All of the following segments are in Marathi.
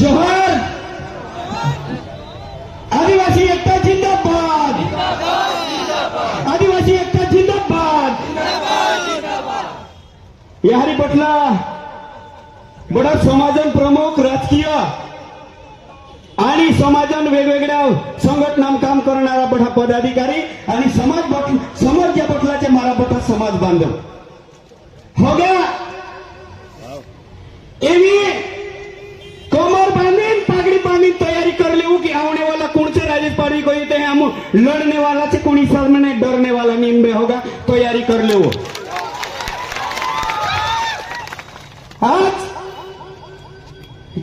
जोहर। आदिवासी एकता जिंदाबाद। आदिवासी एकता जिंदाबाद। याहारी पटला बडा समाजन प्रमुख राजकीय आणि समाजन वेगवेगळ्या संघटनां काम करणारा बठा पदाधिकारी आणि समाज समाज या बटलाचे मारा बठा समाज बांधव. हो गया? एवी पहली पढ़ी को इतने हम लड़ने वाला से में नहीं डरने वाला नहीं इनमें होगा तैयारी कर ले। वो आज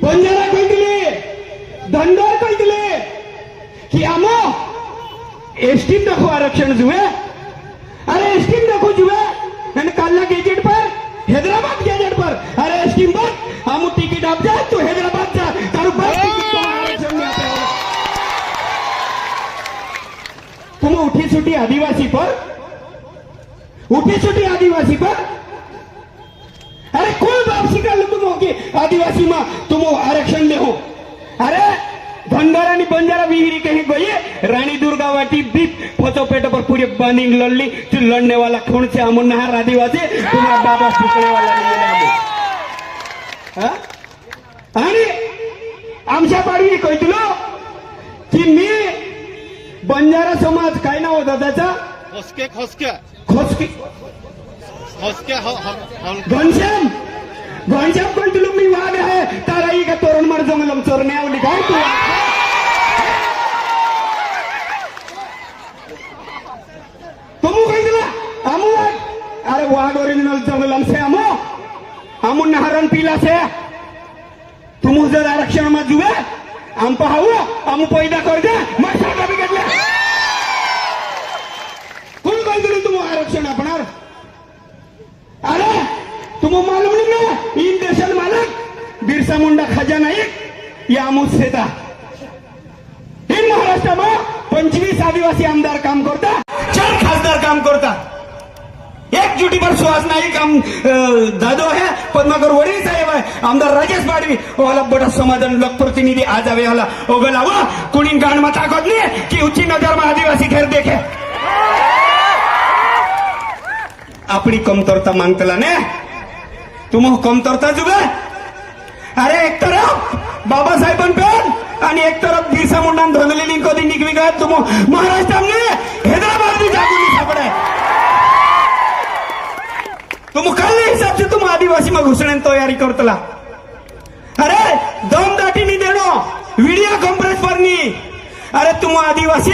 बंजारा कही दिले धनदार कही दिले कि आमो एसटी दाखो आरक्षण जुए अरे एसटी दाखो जुए मैंने काला गेजेट पर हैदराबाद गेजेट पर अरे અરે पर हम આમું आप આપજે तो हैदराबाद तुम उठी सुटी आदिवासी पर? उठी सुटी आदिवासी पर? अरे कोण वापसी कर लो होगी आदिवासी में। तुम आरक्षण ले हो। अरे भंडारा बंजारा विहिरी कहीं गई रानी दुर्गावती बीप फोटो पेटो पर पूरे बनिंग लड़ली तू लड़ने वाला कौन से अमुन नहर आदिवासी? तुम्हारा बाबा फुकणे वाला नहीं है हा? आणि आमच्या पाडी कहतलो की मी बंजारा समाज काय नाव होता त्याचा खोसके खोसके. खोसके. खोसके हो, हो, हो. घनश्याम. घनश्याम पण तुला? मी वाग आहे. तारा ही का तोरण मार जमल? चोरणे नाही आवडली काय तू? तमू काय दिला अमू अरे वाघ ओरिजिनल जमलम से अमू अमू नहरण पिला से. तुमू जर आरक्षण मा जुवे आम पाहू आम पैदा कर दे. बिरसा मुंडा खजा नाईक या मुस्सेता इन महाराष्ट्रामध्ये पंचवीस आदिवासी आमदार काम करतात चार खासदार काम करतात एकजुटी पर सुहास नाईक दादो आहे पद्माकर वडील साहेब आहे आमदार राजेश पाडवी ओला बडा समाधान लोकप्रतिनिधी आज आवे ओला ओघ वा कुणी गाण मा ताकद नाही की उच्ची नगर मा आदिवासी खेर देखे. आपली कमतरता मागतला ने? तुम कमतरता जुगा अरे एक तरफ बाबासाहेबांपेठ आणि एक तरफ बिरसा मुंडा धनलेली कधी निघविगा तुम्ही महाराष्ट्रामध्ये हैदराबाद भी जागू नहीं सापड़े तुम कल हिसाब से तुम आदिवासी में घुसने तैयारी करतला? अरे दम दाटी नहीं देनो वीडियो कॉन्फ्रेंस पर नहीं अरे तुम आदिवासी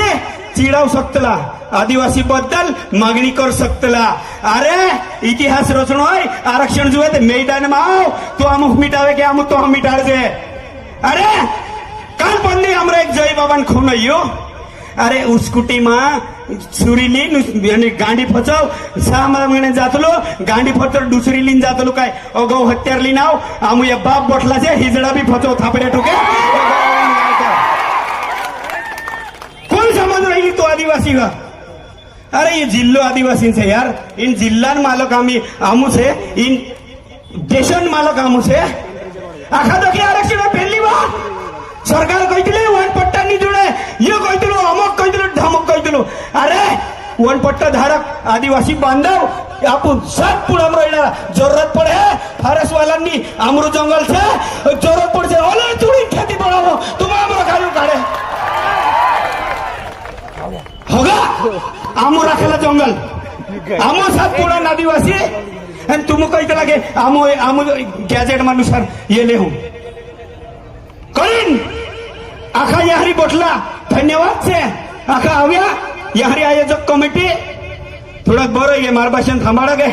चिडाव सकतला आदिवासी बद्दल मागणी कर सकतला अरे इतिहास रचणोय आरक्षण जुए ते मैदान में आओ तो अमुक मिटावे के अमुक तो हम मिटाड़ दे अरे काल बंदी हमरा एक जय बाबान खून यो अरे उस्कुटीमा सुरीली आणि गांडी फचव सहा महिने जातलो गांडी फचव दुसरी लिन जातलो काय अगाऊ हत्यार लिन आव आमू या बाप बोटला से हिजडा बी આદિવાસી વા અરે એ જિલ્લો આદિવાસી છે યાર ઇન જિલ્લાન માલક આમી આમું છે ઇન દેશન માલક આમું છે આખા દખી આરક્ષણ પહેલી વાર સરકાર કહીଥିଲେ વન પટ્ટાની જોડે યો કહીଥିଲୁ અમુક કહીଥିଲୁ ધમક કહીଥିଲુ અરે વન પટ્ટા ધારક આદિવાસી બાંધવ આપું સાત પુરામ રહેનાર જરૂરત પડે ફારસ વાલાની આમરું જંગલ છે જરૂરત પડશે ઓલે ચૂડી ખેતી પડાવો તમારે मंगल आमो सात पुराण आदिवासी आणि तुम कही गे आमो आमो गॅजेट मानुसार येले हो। करीन आखा याहरी बोटला धन्यवाद से। आखा आव्या याहरी आयोजक कमिटी थोडं बरं ये मार भाषण थांबाडा गे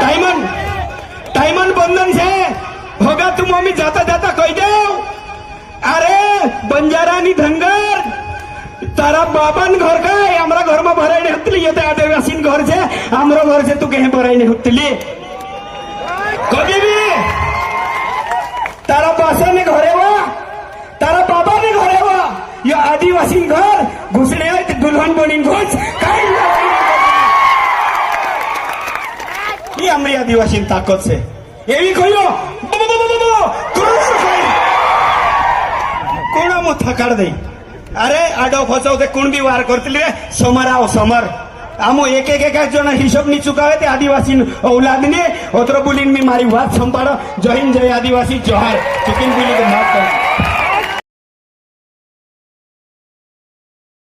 टाइमन टाइमन बंधन से होगा तुम आम्ही जाता जाता कही देव। अरे बंजारा आणि धनगर તારા બાબાન ઘર કઈ અમારા ઘરમાં ભરાઈને હતલી એ તો આદિવાસીન ઘર છે. અમારો ઘર છે. તું કહે ભરાઈને હતલી? કદી બી તારા પાસાને ઘરે વા તારા બાબાને ઘરે વા યો આદિવાસીન ઘર? ઘૂસણે હોય તો દુલ્હન બનીને ઘૂસ. કઈ એ અમારી આદિવાસીની તાકાત છે. એવી કોઈનો કોણામાં થકાડ દઈ. અરે ಅರೆ ಆಡೋ ಫಸವತೆ બી વાર કરતી ಸಮರ ಅವ್ સમર. આમો એક એક એક જણા હિસાબની ચુકાવે તે આદિવાસી ઓલાદને ઓતરો બુલીન મી મારી વાત સંભાળો. જય હિન્દ, જય આદિવાસી. જોહાર ચુકીન બુલી માફ કરો